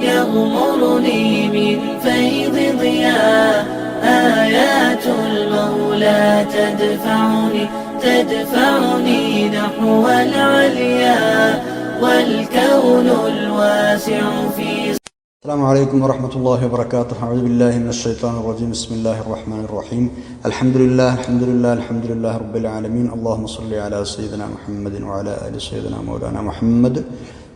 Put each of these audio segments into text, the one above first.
يغمرني من فيض ضياء. آيات المولى تدفعني تدفعني نحو العليا. والكون الواسع في السلام عليكم ورحمة الله وبركاته. أعوذ بالله من الشيطان الرجيم. بسم الله الرحمن الرحيم. الحمد لله الحمد لله الحمد لله رب العالمين. اللهم صل على سيدنا محمد وعلى آل سيدنا مولانا محمد.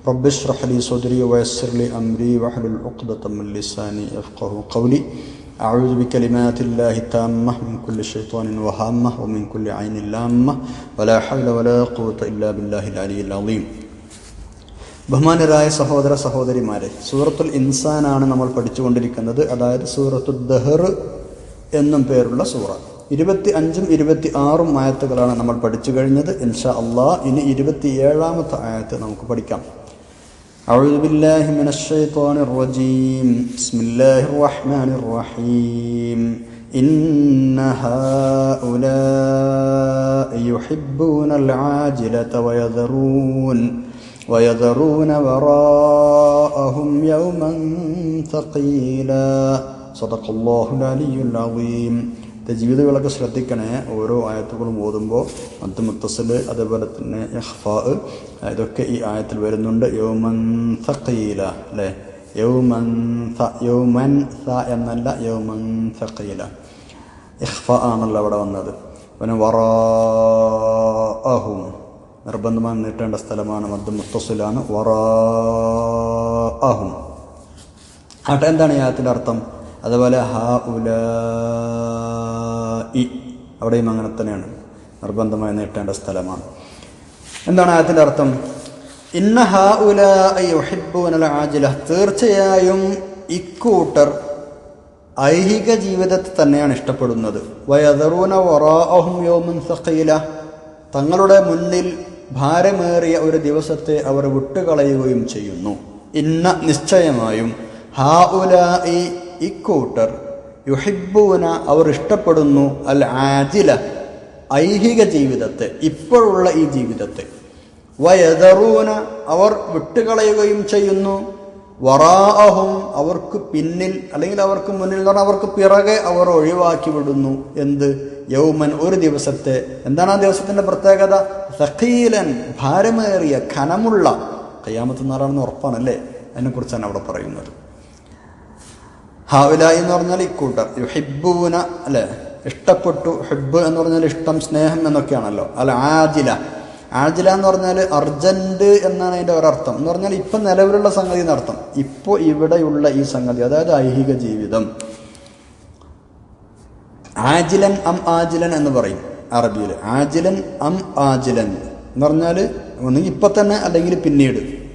رب اشرح لي صدري ويسر لي أمري واحلل عقدة من لساني يفقه قولي أعوذ بكلمات الله التامة من كل شيطان وهامة ومن كل عين لامة ولا حول ولا قوة إلا بالله العلي العظيم ബഹുമാനരായ സഹോദര സഹോദരിമാരെ സൂറത്തുൽ ഇൻസാനാണ് നമ്മൾ പഠിച്ചുകൊണ്ടിരിക്കുന്നത് അതായത് സൂറത്തുൽ ദഹർ എന്നും പേരുള്ള സൂറ ഇരുപത്തി അഞ്ചും ഇരുപത്തി ആറും ആയത്തുകളാണ് നമ്മൾ പഠിച്ചു കഴിഞ്ഞത് ഇൻഷാ അള്ളാ ഇനി ഇരുപത്തി ഏഴാമത്തെ ആയത്ത് നമുക്ക് പഠിക്കാം أعوذ بالله من الشيطان الرجيم. بسم الله الرحمن الرحيم. إن هؤلاء يحبون العاجلة ويذرون ويذرون وراءهم يوما ثقيلا. صدق الله العلي العظيم. ജീവിതങ്ങളൊക്കെ ശ്രദ്ധിക്കണേ. ഓരോ ആയത്തുകളും ഓതുമ്പോൾ മത്ത് മുത്തസിൽ അതേപോലെ തന്നെ യഹ്ഫാ ഇതൊക്കെ ഈ ആയത്തിൽ വരുന്നുണ്ട്. യൗമൻ സഖീല അല്ലേ? യൗമൻ സ യൗമൻ സ എന്നല്ല യൗമൻ സഖീല. ഇഹ്ഫ ആണല്ലോ അവിടെ വന്നത്. പിന്നെ വറാഅഹും നിർബന്ധമായി നീട്ടേണ്ട സ്ഥലമാണ് മദ് മുത്തസിലാണ് വറാഅഹും. ആട്ടെ എന്താണ് ഈ ആയത്തിന്റെ അർത്ഥം? അതുപോലെ ഹ ഉല ഇ അവിടെയും അങ്ങനെ തന്നെയാണ്. നിർബന്ധമായി നീട്ടേണ്ട സ്ഥലമാണ്. എന്താണ് അതിന്റെ അർത്ഥം? ഇന്ന ഹ ഉല ആജില തീർച്ചയായും ഇക്കൂട്ടർ ഐഹിക ജീവിതത്തെ തന്നെയാണ് ഇഷ്ടപ്പെടുന്നത്. വയതറൂന വറാഅഹും യോമുൻ സഖീല തങ്ങളുടെ മുന്നിൽ ഭാരമേറിയ ഒരു ദിവസത്തെ അവർ വിട്ടുകളയുകയും ചെയ്യുന്നു. ഇന്ന നിശ്ചയമായും ഹാ ഉലായി ഇക്കൂട്ടർ യുഹിബൂന അവർ ഇഷ്ടപ്പെടുന്നു അൽ ആജില ഐഹിക ജീവിതത്തെ ഇപ്പോഴുള്ള ഈ ജീവിതത്തെ. വയതറൂന അവർ വിട്ടുകളയുകയും ചെയ്യുന്നു. വറാഅഹും അവർക്ക് പിന്നിൽ അല്ലെങ്കിൽ അവർക്ക് മുന്നിൽ എന്ന് പറഞ്ഞാൽ അവർക്ക് പിറകെ അവർ ഒഴിവാക്കി വിടുന്നു. എന്ത്? യൗമൻ ഒരു ദിവസത്തെ. എന്താണ് ആ ദിവസത്തിന്റെ പ്രത്യേകത? സഖീലൻ ഭാരമേറിയ ഖനമുള്ള കയ്യാമത്ത് നാളാണെന്ന് ഉറപ്പാണല്ലേ അതിനെക്കുറിച്ചാണ് അവിടെ പറയുന്നത്. ഹാവിലായി എന്ന് പറഞ്ഞാൽ ഇക്കൂട്ടർ യുഹിബൂന അല്ലെ? ഇഷ്ടപ്പെട്ടു. ഹിബ് എന്ന് പറഞ്ഞാൽ ഇഷ്ടം സ്നേഹം എന്നൊക്കെയാണല്ലോ. അല്ല ആജില. ആജില എന്ന് പറഞ്ഞാൽ അർജന്റ് എന്നാണ് അതിന്റെ ഒരർത്ഥം. എന്ന് പറഞ്ഞാൽ ഇപ്പം നിലവിലുള്ള സംഗതി എന്നർത്ഥം. ഇപ്പോൾ ഇവിടെയുള്ള ഈ സംഗതി അതായത് ഐഹിക ജീവിതം. ആജിലൻ അം ആജിലൻ എന്ന് പറയും അറബിയിൽ. ആജിലൻ അം ആജിലൻ എന്ന് പറഞ്ഞാൽ ഒന്നുകിൽ ഇപ്പം തന്നെ അല്ലെങ്കിൽ പിന്നീട്.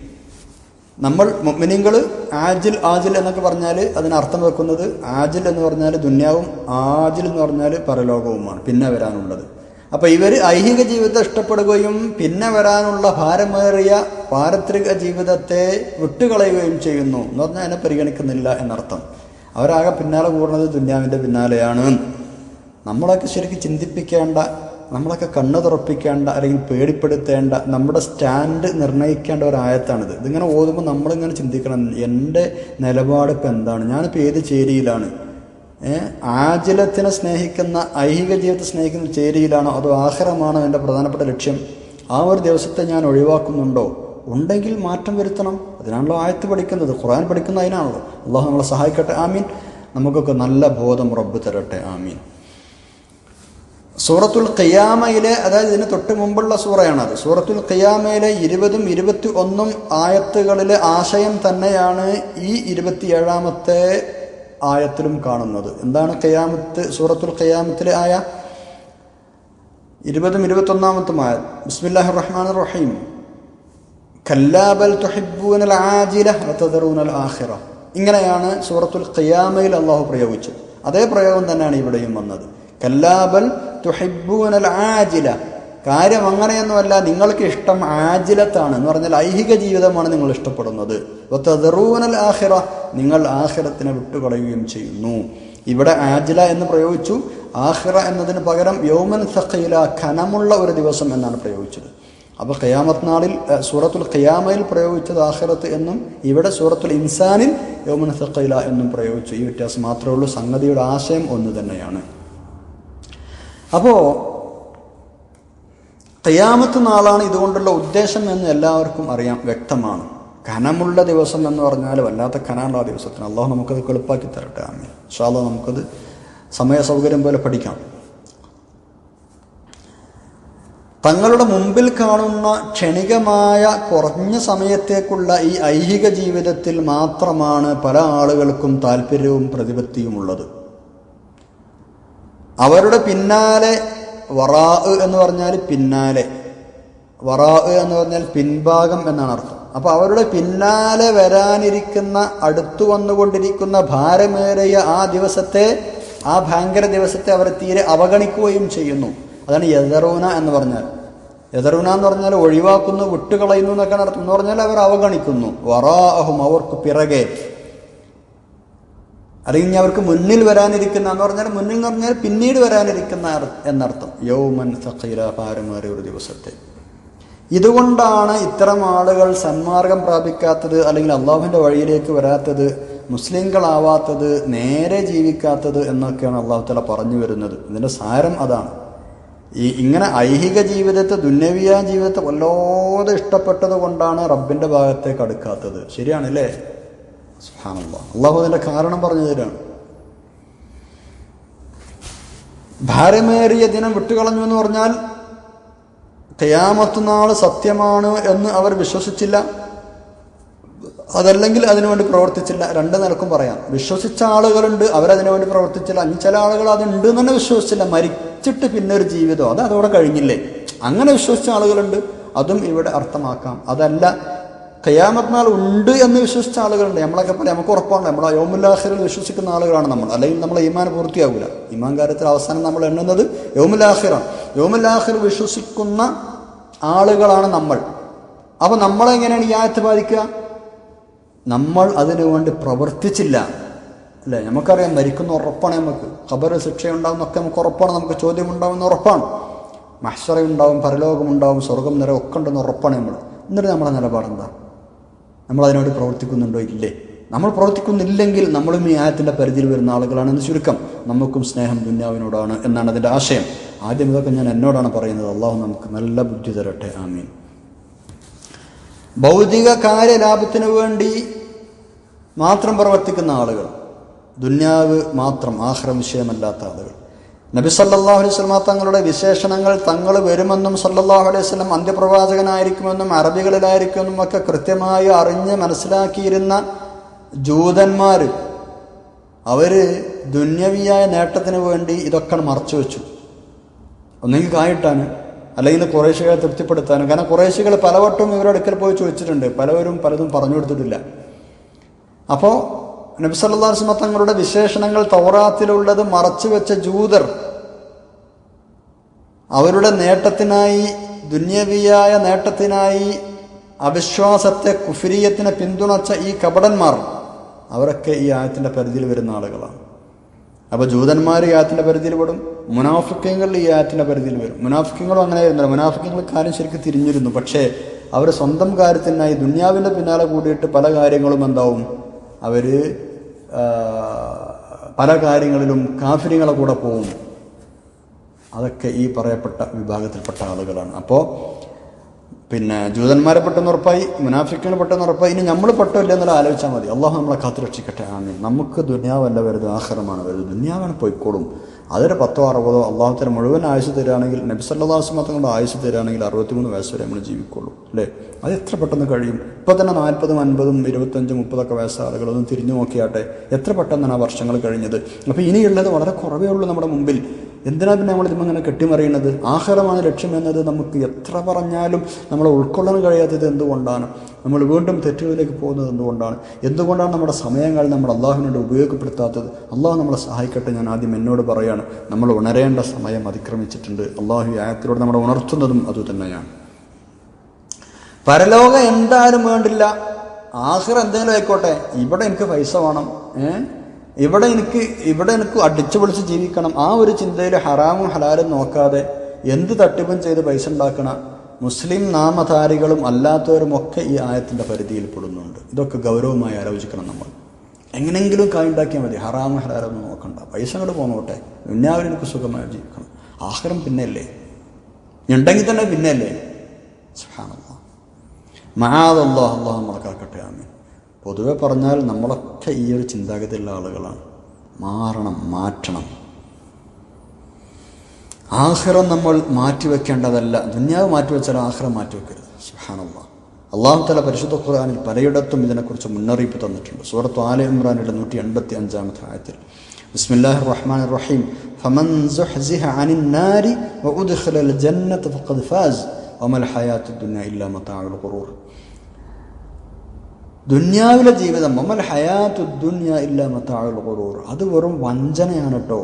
നമ്മൾ മുഅ്മിനീങ്ങൾ ആജിൽ ആജിൽ എന്നൊക്കെ പറഞ്ഞാൽ അതിനർത്ഥം വെക്കുന്നത് ആജിൽ എന്ന് പറഞ്ഞാൽ ദുന്യാവും ആജിൽ എന്ന് പറഞ്ഞാൽ പരലോകവുമാണ് പിന്നെ വരാനുള്ളത്. അപ്പോൾ ഇവർ ഐഹിക ജീവിതം ഇഷ്ടപ്പെടുകയും പിന്നെ വരാനുള്ള ഭാരമേറിയ പാരത്രിക ജീവിതത്തെ വിട്ടുകളയുകയും ചെയ്യുന്നു എന്ന് പറഞ്ഞാൽ അതിനെ പരിഗണിക്കുന്നില്ല എന്നർത്ഥം. അവരാകെ പിന്നാലെ കൂടുന്നത് ദുന്യാവിന്റെ പിന്നാലെയാണ്. നമ്മളൊക്കെ ശരിക്കും ചിന്തിപ്പിക്കേണ്ട നമ്മളൊക്കെ കണ്ണു തുറപ്പിക്കേണ്ട അല്ലെങ്കിൽ പേടിപ്പെടുത്തേണ്ട നമ്മുടെ സ്റ്റാൻഡ് നിർണയിക്കേണ്ട ഒരു ആയത്താണിത് ഇതിങ്ങനെ ഓതുമ്പോൾ നമ്മളിങ്ങനെ ചിന്തിക്കണം എന്റെ നിലപാട് ഇപ്പം എന്താണ്? ഞാനിപ്പോൾ ഏത് ചേരിയിലാണ്? ആചിലത്തിനെ സ്നേഹിക്കുന്ന ഐഹിക ജീവിതത്തെ സ്നേഹിക്കുന്ന ചേരിയിലാണോ? അതോ ആഹാരമാണോ എന്റെ പ്രധാനപ്പെട്ട ലക്ഷ്യം? ആ ഒരു ദിവസത്തെ ഞാൻ ഒഴിവാക്കുന്നുണ്ടോ? ഉണ്ടെങ്കിൽ മാറ്റം വരുത്തണം. അതിനാണല്ലോ ആയത്ത് പഠിക്കുന്നത്. ഖുറാൻ പഠിക്കുന്ന അതിനാണല്ലോ. അള്ളാഹു നമ്മളെ സഹായിക്കട്ടെ. ആമീൻ. നമുക്കൊക്കെ നല്ല ബോധം റബ്ബ് തരട്ടെ. ആമീൻ. സൂറത്തുൽ ഖിയാമയിലെ അതായത് ഇതിന് തൊട്ട് മുമ്പുള്ള സൂറയാണത്. സൂറത്തുൽ ഖിയാമയിലെ ഇരുപതും ഇരുപത്തി ഒന്നും ആയത്തുകളിലെ ആശയം തന്നെയാണ് ഈ ഇരുപത്തിയേഴാമത്തെ ആയത്തിലും കാണുന്നത്. എന്താണ് ഖിയാമത്ത് സൂറത്തുൽ ഖിയാമത്തിലെ ആയ? ഇരുപതും ഇരുപത്തൊന്നാമത്തും ആയ. ബിസ്മില്ലാഹിർ റഹ്മാൻ റഹീം. കല്ലാബൽ ഇങ്ങനെയാണ് സൂറത്തുൽ ഖിയാമയിൽ അള്ളാഹു പ്രയോഗിച്ചത്. അതേ പ്രയോഗം തന്നെയാണ് ഇവിടെയും വന്നത്. കല്ലാബൽ തുഹിബ്ബൂനൽ ആജില കാര്യം അങ്ങനെയൊന്നുമല്ല നിങ്ങൾക്ക് ഇഷ്ടം ആജിലത്താണ് എന്ന് പറഞ്ഞാൽ ഐഹിക ജീവിതമാണ് നിങ്ങൾ ഇഷ്ടപ്പെടുന്നത്. വതദറൂനൽ ആഹിറ നിങ്ങൾ ആഹിറത്തിനെ വിട്ടുകളയുകയും ചെയ്യുന്നു. ഇവിടെ ആജില എന്ന് പ്രയോഗിച്ചു ആഹിറ എന്നതിന് പകരം യോമൻ സഖയില ഖനമുള്ള ഒരു ദിവസം എന്നാണ് പ്രയോഗിച്ചത്. അപ്പോൾ ഖിയാമത്ത് നാളിൽ സൂറത്തുൽ ഖിയാമയിൽ പ്രയോഗിച്ചത് ആഹിറത്ത് എന്നും ഇവിടെ സൂറത്തുൽ ഇൻസാനിൽ യോമൻ സഖയില എന്നും പ്രയോഗിച്ചു. ഈ വ്യത്യാസം മാത്രമേ ഉള്ളൂ സംഗതിയുടെ ആശയം ഒന്ന് തന്നെയാണ്. അപ്പോൾ തെയ്യാമത്ത് നാളാണ് ഇതുകൊണ്ടുള്ള ഉദ്ദേശം എന്ന് എല്ലാവർക്കും അറിയാം വ്യക്തമാണ്. കനമുള്ള ദിവസം എന്ന് പറഞ്ഞാൽ വല്ലാത്ത കനമുള്ള ദിവസത്തിന്. അള്ളാഹു നമുക്കത് എളുപ്പാക്കി തരട്ടെ അമ്മ ശാല നമുക്കത് സമയ സൗകര്യം പോലെ പഠിക്കാം. തങ്ങളുടെ മുമ്പിൽ കാണുന്ന ക്ഷണികമായ കുറഞ്ഞ സമയത്തേക്കുള്ള ഈ ഐഹിക ജീവിതത്തിൽ മാത്രമാണ് പല ആളുകൾക്കും താല്പര്യവും പ്രതിപത്തിയുമുള്ളത് അവരുടെ പിന്നാലെ വറാ എന്ന് പറഞ്ഞാൽ പിന്നാലെ. വറാ എന്ന് പറഞ്ഞാൽ പിൻഭാഗം എന്നാണ് അർത്ഥം. അപ്പോൾ അവരുടെ പിന്നാലെ വരാനിരിക്കുന്ന അടുത്തു വന്നുകൊണ്ടിരിക്കുന്ന ഭാരമേറിയ ആ ദിവസത്തെ ആ ഭയങ്കര ദിവസത്തെ അവർ തീരെ അവഗണിക്കുകയും ചെയ്യുന്നു. അതാണ് യദറൂന എന്ന് പറഞ്ഞാൽ യദറൂന എന്ന് പറഞ്ഞാൽ ഒഴിവാക്കുന്നു വിട്ടുകളയുന്നു എന്നൊക്കെ അർത്ഥം. എന്ന് പറഞ്ഞാൽ അവർ അവഗണിക്കുന്നു. വറാഹും അവർക്ക് പിറകെ. അല്ലെങ്കിൽ അവർക്ക് മുന്നിൽ വരാനിരിക്കുന്ന എന്ന് പറഞ്ഞാൽ മുന്നിൽ എന്ന് പറഞ്ഞാൽ പിന്നീട് വരാനിരിക്കുന്ന എന്നർത്ഥം. യൗമൻ സഖീല ഭാരമേറിയ ഒരു ദിവസത്തെ. ഇതുകൊണ്ടാണ് ഇത്തരം ആളുകൾ സന്മാർഗം പ്രാപിക്കാത്തത് അല്ലെങ്കിൽ അള്ളാഹുവിന്റെ വഴിയിലേക്ക് വരാത്തത് മുസ്ലിങ്ങളാവാത്തത് നേരെ ജീവിക്കാത്തത് എന്നൊക്കെയാണ് അള്ളാഹു തല പറഞ്ഞു വരുന്നത്. ഇതിന്റെ സാരം അതാണ്. ഈ ഇങ്ങനെ ഐഹിക ജീവിതത്തെ ദുന്നവിയ ജീവിതത്തെ വല്ലാതെ ഇഷ്ടപ്പെട്ടത് കൊണ്ടാണ് റബ്ബിന്റെ ഭാഗത്തേക്ക് അടുക്കാത്തത്. ശരിയാണല്ലേ? അള്ളാഹു അതിന്റെ കാരണം പറഞ്ഞു തരാണ്. ഭാരമേറിയ ദിനം വിട്ടുകളഞ്ഞു എന്ന് പറഞ്ഞാൽ കയാമത്തുനാൾ സത്യമാണ് എന്ന് അവർ വിശ്വസിച്ചില്ല. അതല്ലെങ്കിൽ അതിനുവേണ്ടി പ്രവർത്തിച്ചില്ല. രണ്ട് നിലക്കും പറയാം. വിശ്വസിച്ച ആളുകളുണ്ട് അവരതിനു വേണ്ടി പ്രവർത്തിച്ചില്ല. അഞ്ച് ചില ആളുകൾ അതുണ്ട് തന്നെ വിശ്വസിച്ചില്ല. മരിച്ചിട്ട് പിന്നെ ഒരു ജീവിതം. അത് അതോടെ കഴിഞ്ഞില്ലേ? അങ്ങനെ വിശ്വസിച്ച ആളുകളുണ്ട്. അതും ഇവിടെ അർത്ഥമാക്കാം. അതല്ല ഖയാമത്ത് നാൾ ഉണ്ട് എന്ന് വിശ്വസിച്ച ആളുകളുണ്ട്. നമ്മളൊക്കെ പറയാം നമുക്ക് ഉറപ്പാണ് നമ്മൾ യോമുല്ലാഹിറിൽ വിശ്വസിക്കുന്ന ആളുകളാണ് നമ്മൾ. അല്ലെങ്കിൽ നമ്മൾ ഈമാൻ പൂർത്തിയാവില്ല ഈമാൻ കാര്യത്തിൽ അവസാനം നമ്മൾ എണ്ണുന്നത് യോമുല്ലാഹിറാണ് യോമുല്ലാഹിർ വിശ്വസിക്കുന്ന ആളുകളാണ് നമ്മൾ. അപ്പോൾ നമ്മളെങ്ങനെയാണ് ഈ ആയത്ത് ബാധിക്കുക നമ്മൾ അതിനു വേണ്ടി പ്രവർത്തിച്ചില്ല. അല്ലേ? നമുക്കറിയാം മരിക്കുന്ന ഉറപ്പാണ് നമുക്ക്. ഖബർ ശിക്ഷയുണ്ടാവുന്നൊക്കെ നമുക്ക് ഉറപ്പാണ്. നമുക്ക് ചോദ്യം ഉണ്ടാവുന്ന ഉറപ്പാണ്. മഹ്സറയുണ്ടാവും ഉണ്ടാവും പരലോകം ഉണ്ടാവും സ്വർഗം നിറ ഒക്കെ ഉണ്ടെന്ന് ഉറപ്പാണ് നമ്മൾ. എന്നിട്ട് നമ്മളെ നിലപാടെന്താ? നമ്മൾ അതിനോട് പ്രവർത്തിക്കുന്നുണ്ടോ ഇല്ലേ? നമ്മൾ പ്രവർത്തിക്കുന്നില്ലെങ്കിൽ നമ്മളും ഈ ആയത്തിന്റെ പരിധിയിൽ വരുന്ന ആളുകളാണെന്ന് ചുരുക്കം നമുക്കും സ്നേഹം ദുന്യാവിനോടാണ് എന്നാണ് അതിന്റെ ആശയം. ആദ്യം ഇതൊക്കെ ഞാൻ എന്നോടാണ് പറയുന്നത്. അള്ളാഹു നമുക്ക് നല്ല ബുദ്ധി തരട്ടെ. ആമീൻ. ഭൗതിക കാര്യലാഭത്തിന് വേണ്ടി മാത്രം പ്രവർത്തിക്കുന്ന ആളുകൾ ദുന്യാവ് മാത്രം ആഹ്ര വിഷയമല്ലാത്ത ആളുകൾ. നബി സല്ലാഹു അലൈഹി വസല്ലമ തങ്ങളുടെ വിശേഷണങ്ങൾ തങ്ങൾ വരുമെന്നും സല്ലല്ലാഹു അലൈഹി സ്വലം അന്ത്യപ്രവാചകനായിരിക്കുമെന്നും അറബികളിലായിരിക്കുമെന്നും ഒക്കെ കൃത്യമായി അറിഞ്ഞ് മനസ്സിലാക്കിയിരുന്ന ജൂതന്മാർ അവർ ദുന്യവിയായ നേട്ടത്തിന് വേണ്ടി ഇതൊക്കെ മറച്ചു വെച്ചു. ഒന്നെങ്കിൽ കായിട്ടാണ് അല്ലെങ്കിൽ കുറേശികളെ തൃപ്തിപ്പെടുത്താനും. കാരണം കുറേശികൾ പലവട്ടവും ഇവരുടെ അടുക്കൽ പോയി ചോദിച്ചിട്ടുണ്ട് പലവരും പലതും പറഞ്ഞു കൊടുത്തിട്ടില്ല. അപ്പോൾ നബി സല്ലല്ലാഹു അലൈഹി തങ്ങളുടെ വിശേഷണങ്ങൾ തൗറാത്തിലുള്ളത് മറച്ചു വെച്ച ജൂതർ. അവരുടെ നേട്ടത്തിനായി ദുന്യവിയായ നേട്ടത്തിനായി അവിശ്വാസത്തെ കുഫിരിയത്തിനെ പിന്തുണച്ച ഈ കപടന്മാർ അവരൊക്കെ ഈ ആയത്തിന്റെ പരിധിയിൽ വരുന്ന ആളുകളാണ്. അപ്പോൾ ജൂതന്മാർ ഈ ആയത്തിന്റെ പരിധിയിൽ പെടും മുനാഫിക്കങ്ങൾ ഈ ആയത്തിന്റെ പരിധിയിൽ വരും. മുനാഫിക്കങ്ങളും അങ്ങനെ വരുന്നില്ല മുനാഫിക്കങ്ങൾ കാര്യം ശരിക്കും തിരിഞ്ഞിരുന്നു. പക്ഷേ അവർ സ്വന്തം കാര്യത്തിനായി ദുന്യാവിന്റെ പിന്നാലെ കൂടിയിട്ട് പല കാര്യങ്ങളും എന്താവും? അവർ പല കാര്യങ്ങളിലും കാഫിര്യങ്ങളെ കൂടെ പോവും. അതൊക്കെ ഈ പറയപ്പെട്ട വിഭാഗത്തിൽപ്പെട്ട ആളുകളാണ്. അപ്പോൾ പിന്നെ ജൂതന്മാരെ പെട്ടെന്ന് ഉറപ്പായി മുനാഫിക്കിന് പെട്ടെന്ന് ഉറപ്പായി ഇനി നമ്മൾ പെട്ടില്ല എന്നുള്ള ആലോചിച്ചാൽ മതി. അള്ളാഹു നമ്മളെ കാത്തു രക്ഷിക്കട്ടെ ആമീൻ. നമുക്ക് ദുനിയാവല്ല വരുത് ആഹ്റമാണ് വരുത് ദുനിയാവാണ് പോയിക്കോളും. അതൊരു പത്തോ അറുപതോ അള്ളാഹുത്തിന് മുഴുവൻ ആയുസ് തരികയാണെങ്കിൽ നബി മാത്രം കൊണ്ട് ആയുസ് തരികയാണെങ്കിൽ അറുപത്തിമൂന്ന് വയസ്സ് വരെ നമ്മൾ ജീവിക്കുള്ളൂ അല്ലേ? അത് എത്ര പെട്ടെന്ന് കഴിയും? ഇപ്പോൾ തന്നെ നാൽപ്പതും അൻപതും ഇരുപത്തഞ്ചും മുപ്പതൊക്കെ വയസ്സ് ആളുകളൊന്നും തിരിഞ്ഞു നോക്കിയാട്ടെ എത്ര പെട്ടെന്നാണ് ആ വർഷങ്ങൾ കഴിഞ്ഞത്? അപ്പോൾ ഇനിയുള്ളത് വളരെ കുറവേ ഉള്ളൂ നമ്മുടെ മുമ്പിൽ. എന്തിനാ പിന്നെ നമ്മൾ ഇതിങ്ങനെ കെട്ടിമറിയുന്നത്? ആഹാരമാണ് ലക്ഷ്യമെന്നത് നമുക്ക് എത്ര പറഞ്ഞാലും നമ്മൾ ഉൾക്കൊള്ളാൻ കഴിയാത്തത് എന്തുകൊണ്ടാണ്? നമ്മൾ വീണ്ടും തെറ്റുകളിലേക്ക് പോകുന്നത് എന്തുകൊണ്ടാണ്? എന്തുകൊണ്ടാണ് നമ്മുടെ സമയങ്ങൾ നമ്മൾ അള്ളാഹുവിനോട് ഉപയോഗപ്പെടുത്താത്തത്? അള്ളാഹു നമ്മളെ സഹായിക്കട്ടെ ഞാൻ ആദ്യം എന്നോട് പറയുകയാണ് നമ്മൾ ഉണരേണ്ട സമയം അതിക്രമിച്ചിട്ടുണ്ട്. അള്ളാഹു ആയത്തിലൂടെ നമ്മളെ ഉണർത്തുന്നതും അതുതന്നെയാണ്. പരലോകം എന്തായാലും വേണ്ടില്ല. ആഹ്റ എന്തെങ്കിലും ആയിക്കോട്ടെ. ഇവിടെ എനിക്ക് പൈസ വേണം. ഏ? ഇവിടെ എനിക്ക് ഇവിടെ എനിക്ക് അടിച്ചു പൊളിച്ച് ജീവിക്കണം. ആ ഒരു ചിന്തയിൽ ഹറാമും ഹലാലും നോക്കാതെ എന്ത് തട്ടിപ്പും ചെയ്ത് പൈസ ഉണ്ടാക്കണ മുസ്ലിം നാമധാരികളും അല്ലാത്തവരുമൊക്കെ ഈ ആയത്തിന്റെ പരിധിയിൽ പെടുന്നുണ്ട്. ഇതൊക്കെ ഗൗരവമായി ആലോചിക്കണം നമ്മൾ. എങ്ങനെയെങ്കിലും കായുണ്ടാക്കിയാൽ മതി. ഹറാമ ഹലാലും നോക്കണ്ട. പൈസ അങ്ങോട്ട് പോന്നോട്ടെ. ദുന്യാവിൽ എനിക്ക് സുഖമായി ജീവിക്കണം. ആഹാരം പിന്നെയല്ലേ? ഉണ്ടെങ്കിൽ തന്നെ പിന്നെയല്ലേ? സുഹാനല്ലാ മഹാദ് അള്ളാഹ് നമ്മളെ ആമീൻ. പൊതുവെ പറഞ്ഞാൽ നമ്മളൊക്കെ ഈ ഒരു ചിന്താഗതിയുള്ള ആളുകളാണ്. മാറണം മാറ്റണം. ആഹ്റം നമ്മൾ മാറ്റിവെക്കേണ്ടതല്ല. ദുന്യാവ് മാറ്റിവെച്ചാൽ ആഹ്റം മാറ്റിവെക്കരുത്. സുഹാനുള്ള അള്ളാഹു തല പരിശുദ്ധ ഖുർആാനിൽ പലയിടത്തും ഇതിനെക്കുറിച്ച് മുന്നറിയിപ്പ് തന്നിട്ടുണ്ട്. സൂറത്ത് ആല ഇമ്രാനിയുടെ നൂറ്റി എൺപത്തി അഞ്ചാമത്തെ ആയത്തിൽ. ബിസ്മില്ലാഹി റഹ്മാൻ റഹീം ഫമൻ സുഹ്സിഹ അനിൻ നാരി വഉദ്ഖിലൽ ജന്നത ഫഖദ് ഫാസ്. വമൽ ഹയാത്തു ദുനിയ ഇല്ലാ മതാഉൽ ഖുറൂർ ദുന്യാവിലെ ജീവിതം. മമൽ ഹയാത്തു ദുന്യ ഇല്ല മത്താഴുൽ ഖുറൂർ അത് വെറും വഞ്ചനയാണ് കേട്ടോ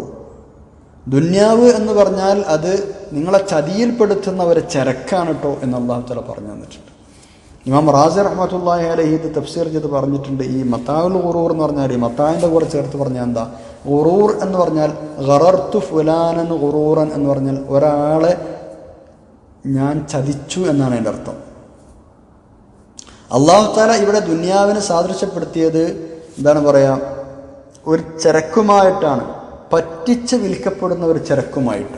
ദുന്യാവ് എന്ന് പറഞ്ഞാൽ അത് നിങ്ങളെ ചതിയിൽപ്പെടുത്തുന്ന ഒരു ചരക്കാണ് കേട്ടോ എന്ന് അള്ളാഹു തല പറഞ്ഞു തന്നിട്ടുണ്ട്. ഇമാം റാസി റഹ്മത്തുള്ളാഹി അലഹി ഇത് തഫ്സീർ ചെയ്ത് പറഞ്ഞിട്ടുണ്ട്. ഈ മത്താവുൽ ഖുറൂർ എന്ന് പറഞ്ഞാൽ ഈ മത്താവിന്റെ കൂടെ ചേർത്ത് പറഞ്ഞാൽ എന്താ? ഖുറൂർ എന്ന് പറഞ്ഞാൽ ഗറർത്തു ഫുലാനൻ ഖുറൂറൻ എന്ന് പറഞ്ഞാൽ ഒരാളെ ഞാൻ ചതിച്ചു എന്നാണ് എന്റെ അർത്ഥം. അള്ളാഹു താല ഇവിടെ ദുനിയാവിനെ സാദൃശ്യപ്പെടുത്തിയത് എന്താണ് പറയാ? ഒരു ചരക്കുമായിട്ടാണ്. പറ്റിച്ച് വിൽക്കപ്പെടുന്ന ഒരു ചരക്കുമായിട്ട്.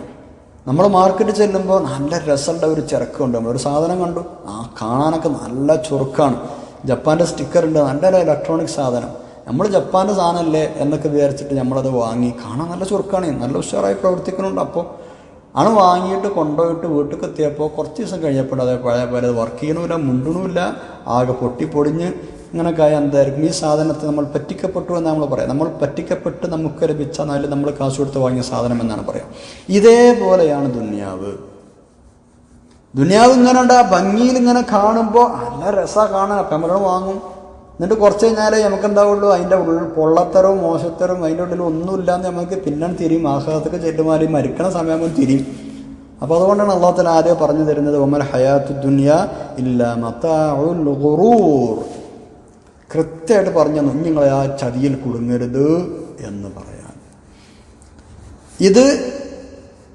നമ്മൾ മാർക്കറ്റ് ചെല്ലുമ്പോൾ നല്ല രസമുള്ള ഒരു ചരക്കുണ്ട് നമ്മളൊരു സാധനം കണ്ടു. ആ കാണാനൊക്കെ നല്ല ചുറുക്കാണ്. ജപ്പാന്റെ സ്റ്റിക്കർ ഉണ്ട്. നല്ല ഇലക്ട്രോണിക് സാധനം. നമ്മൾ ജപ്പാന്റെ സാധനമല്ലേ എന്നൊക്കെ വിചാരിച്ചിട്ട് നമ്മളത് വാങ്ങി. കാണാൻ നല്ല ചുറുക്കാണ്. നല്ല ഉഷാറായി പ്രവർത്തിക്കുന്നുണ്ട്. അപ്പോൾ ആണ് വാങ്ങിയിട്ട് കൊണ്ടുപോയിട്ട് വീട്ടിൽ എത്തിയപ്പോൾ കുറച്ച് ദിവസം കഴിഞ്ഞപ്പോൾ അത് പഴയ പോലെ വർക്ക് ചെയ്യണമില്ല മുണ്ടണമില്ല ആകെ പൊട്ടിപ്പൊടിഞ്ഞ് ഇങ്ങനൊക്കെ എന്തായിരിക്കും? ഈ സാധനത്തെ നമ്മൾ പറ്റിക്കപ്പെട്ടു എന്ന് നമ്മൾ പറയാം നമ്മൾ പറ്റിക്കപ്പെട്ട് നമുക്ക് ലഭിച്ച നമ്മൾ കാശ് കൊടുത്ത് വാങ്ങിയ സാധനം എന്നാണ് പറയാം ഇതേപോലെയാണ് ദുന്യാവ്. ദുന്യാവ് ഇങ്ങനെ ഉണ്ട് ഭംഗിയിൽ ഇങ്ങനെ കാണുമ്പോൾ നല്ല രസമാണ് നമ്മളോട് വാങ്ങും. എന്നിട്ട് കുറച്ച് കഴിഞ്ഞാലേ നമുക്ക് എന്താവുള്ളൂ അതിന്റെ ഉള്ളിൽ പൊള്ളത്തരവും മോശത്തരവും അതിന്റെ ഉള്ളിൽ ഒന്നുമില്ലാന്ന് നമുക്ക് പിന്നെ തിരിയും ആഹ്ലാദത്തൊക്കെ ചെല്ലുമാലി മരിക്കണ സമയമാകുമ്പോൾ തിരിയും. അപ്പോൾ അതുകൊണ്ടാണ് അള്ളാഹത്തല ആദ്യം പറഞ്ഞു തരുന്നത് ഒമൽ ഹയാത്തു ദുനിയ ഇല്ല മത്താഉൽ ഖുറൂർ കൃത്യമായിട്ട് പറഞ്ഞു നിങ്ങളെ ആ ചതിയിൽ കുടുങ്ങരുത് എന്ന് പറയാം ഇത്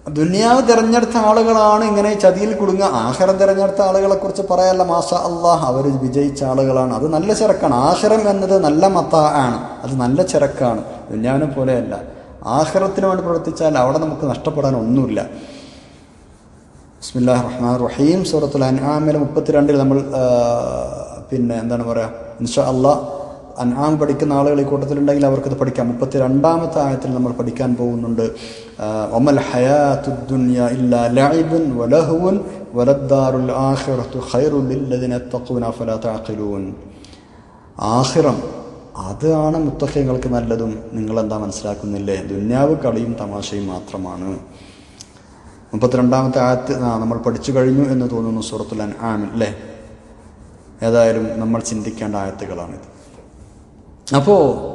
ദുനിയാവ് തിരഞ്ഞെടുത്ത ആളുകളാണ് ഇങ്ങനെ ചതിയിൽ കുടുങ്ങുക. ആഹാരം തിരഞ്ഞെടുത്ത ആളുകളെ കുറിച്ച് പറയാനുള്ള മാഷ അള്ളാഹ് അവർ വിജയിച്ച ആളുകളാണ്. അത് നല്ല ചിരക്കാണ് ആഹാരം എന്നത് നല്ല മത്ത ആണ്. അത് നല്ല ചിരക്കാണ് ദുന്യാവിനെ പോലെയല്ല. ആഹാരത്തിന് വേണ്ടി പ്രവർത്തിച്ചാൽ അവിടെ നമുക്ക് നഷ്ടപ്പെടാൻ ഒന്നുമില്ല. ബിസ്മില്ലാ റഹ്മാൻ റഹീം. സൂറത്തുൽ അൻആമിലെ മുപ്പത്തിരണ്ടിൽ നമ്മൾ പിന്നെ എന്താണ് പറയുക ഇൻഷാ അള്ളാഹ് അൻആം പഠിക്കുന്ന ആളുകൾ ഈ കൂട്ടത്തിലുണ്ടെങ്കിൽ അവർക്കത് പഠിക്കാം. മുപ്പത്തി രണ്ടാമത്തെ ആയത്തിൽ നമ്മൾ പഠിക്കാൻ പോകുന്നുണ്ട്. ഒമൽ ഹയാത്തു ഇല്ലാ ലൈബുൻ ഫലാ ആഹിറം അതാണ് മുത്തഖ്യങ്ങൾക്ക് നല്ലതും. നിങ്ങളെന്താ മനസ്സിലാക്കുന്നില്ലേ? ദുന്യാവ് കളിയും തമാശയും മാത്രമാണ്. മുപ്പത്തിരണ്ടാമത്തെ ആയത്ത് നമ്മൾ പഠിച്ചു കഴിഞ്ഞു എന്ന് തോന്നുന്നു സൂറത്തുൽ അൻആമിൽ അല്ലേ? ഏതായാലും നമ്മൾ ചിന്തിക്കേണ്ട ആയത്തുകളാണിത്. അപ്പോൾ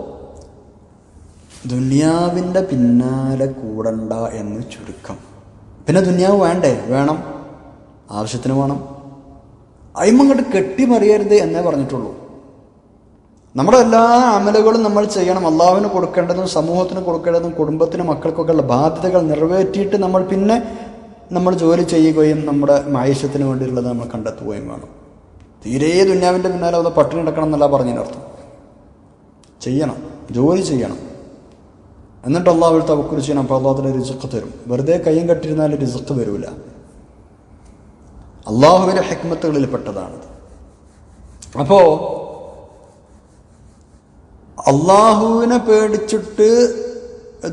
ദുന്യാവിന്റെ പിന്നാലെ കൂടണ്ട എന്ന് ചുരുക്കം. പിന്നെ ദുനിയാവ് വേണ്ടേ? വേണം. ആവശ്യത്തിന് വേണം. അയിമങ്ങോട്ട് കെട്ടിമറിയരുത് എന്നേ പറഞ്ഞിട്ടുള്ളൂ. നമ്മുടെ എല്ലാ അമലുകളും നമ്മൾ ചെയ്യണം. അള്ളാവിന് കൊടുക്കേണ്ടതും സമൂഹത്തിന് കൊടുക്കേണ്ടതും കുടുംബത്തിന് മക്കൾക്കൊക്കെ ഉള്ള ബാധ്യതകൾ നിറവേറ്റിയിട്ട് നമ്മൾ പിന്നെ നമ്മൾ ജോലി ചെയ്യുകയും നമ്മുടെ മായുഷ്യത്തിന് വേണ്ടിയുള്ളത് നമ്മൾ കണ്ടെത്തുകയും വേണം. തീരെ ദുന്യാവിന്റെ പിന്നാലെ അത് പട്ടിണി കിടക്കണം എന്നല്ല പറഞ്ഞതിനർത്ഥം. ചെയ്യണം ജോലി ചെയ്യണം. എന്നിട്ട് അള്ളാഹുവിൽ തവക്കുറി ചെയ്യണം അപ്പോൾ അള്ളാഹത്തിന്റെ രിസുക്ക് തരും. വെറുതെ കയ്യും കെട്ടിരുന്നാൽ രിസുക്ക് വരില്ല അള്ളാഹുവിന്റെ ഹെക്മത്തുകളിൽ പെട്ടതാണത്. അപ്പോൾ അള്ളാഹുവിനെ പേടിച്ചിട്ട്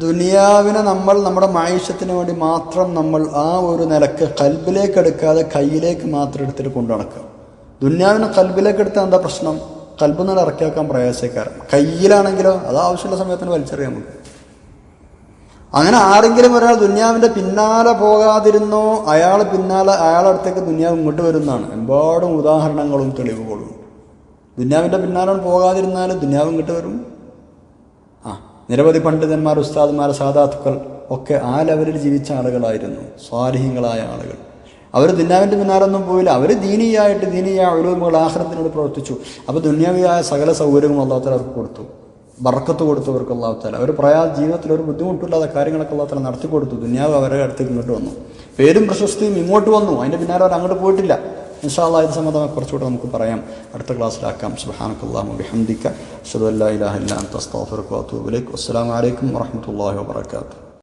ദുനിയാവിനെ നമ്മൾ നമ്മുടെ മായുഷ്യത്തിന് വേണ്ടി മാത്രം നമ്മൾ ആ ഒരു നിലയ്ക്ക് കൽബിലേക്ക് എടുക്കാതെ കയ്യിലേക്ക് മാത്രം എടുത്തിട്ട് കൊണ്ടു നടക്കുക ദുനിയാവിനെ കൽബിലേക്ക് എടുത്താൽ എന്താ പ്രശ്നം? കൽബ് നിന്ന് ഇറക്കി വെക്കാൻ കയ്യിലാണെങ്കിലോ അത് ആവശ്യമുള്ള സമയത്തിന് വലിച്ചെറിയാൻ നമുക്ക് അങ്ങനെ ആരെങ്കിലും ഒരാൾ ദുന്യാവിന്റെ പിന്നാലെ പോകാതിരുന്നോ അയാൾ പിന്നാലെ അയാളുടെ അടുത്തേക്ക് ദുന്യാവ് ഇങ്ങോട്ട് വരുന്നതാണ്. എമ്പാടും ഉദാഹരണങ്ങളും തെളിവുകളും. ദുന്യാവിന്റെ പിന്നാലെ പോകാതിരുന്നാൽ ദുന്യാവ് ഇങ്ങോട്ട് വരും. ആ നിരവധി പണ്ഡിതന്മാർ ഉസ്താദ്മാർ സാധാത്തുക്കൾ ഒക്കെ ആ ലെവലിൽ ജീവിച്ച ആളുകളായിരുന്നു. സ്വാരഹ്യങ്ങളായ ആളുകൾ. അവർ ദുന്യാവിന്റെ പിന്നാലൊന്നും പോയില്ല. അവർ ദീനീയായിട്ട് ദീനീയ ഒഴിവുകൾ ആഹ്രത്തിനോട് പ്രവർത്തിച്ചു. അപ്പോൾ ദുന്യാവിയായ സകല സൗകര്യവും അള്ളാഹത്തല അവർക്ക് കൊടുത്തു. ബർക്കത്ത് കൊടുത്തു അവർക്ക് അള്ളാഹുത്താല അവർ പ്രയാ ജീവിതത്തിൽ ഒരു ബുദ്ധിമുട്ടില്ലാത്ത കാര്യങ്ങളൊക്കെ അള്ളാഹത്തല നടത്തി കൊടുത്തു. ദുന്യാവ് അവരുടെ അടുത്തേക്ക് ഇങ്ങോട്ട് വന്നു. പേരും പ്രശസ്തിയും ഇങ്ങോട്ട് വന്നു. അതിന്റെ പിന്നാലെ അവർ അങ്ങോട്ട് പോയിട്ടില്ല. ഇൻഷാല്ലാ ഇത് സംബന്ധമായി കുറച്ചുകൂടെ നമുക്ക് പറയാം. അടുത്ത ക്ലാസ്സിലാക്കാം. സുബാനക്കല്ലാഹു ബിഹംദിക്ക അഷ്ഹദു അല്ലാ ഇലാഹ ഇല്ല അൻത. അസ്തഗ്ഫിറുക വഅതൂബു ഇലൈക്. വസ്സലാമു അലൈക്കും വറഹ്മത്തുള്ളാഹി വബറകാതുഹു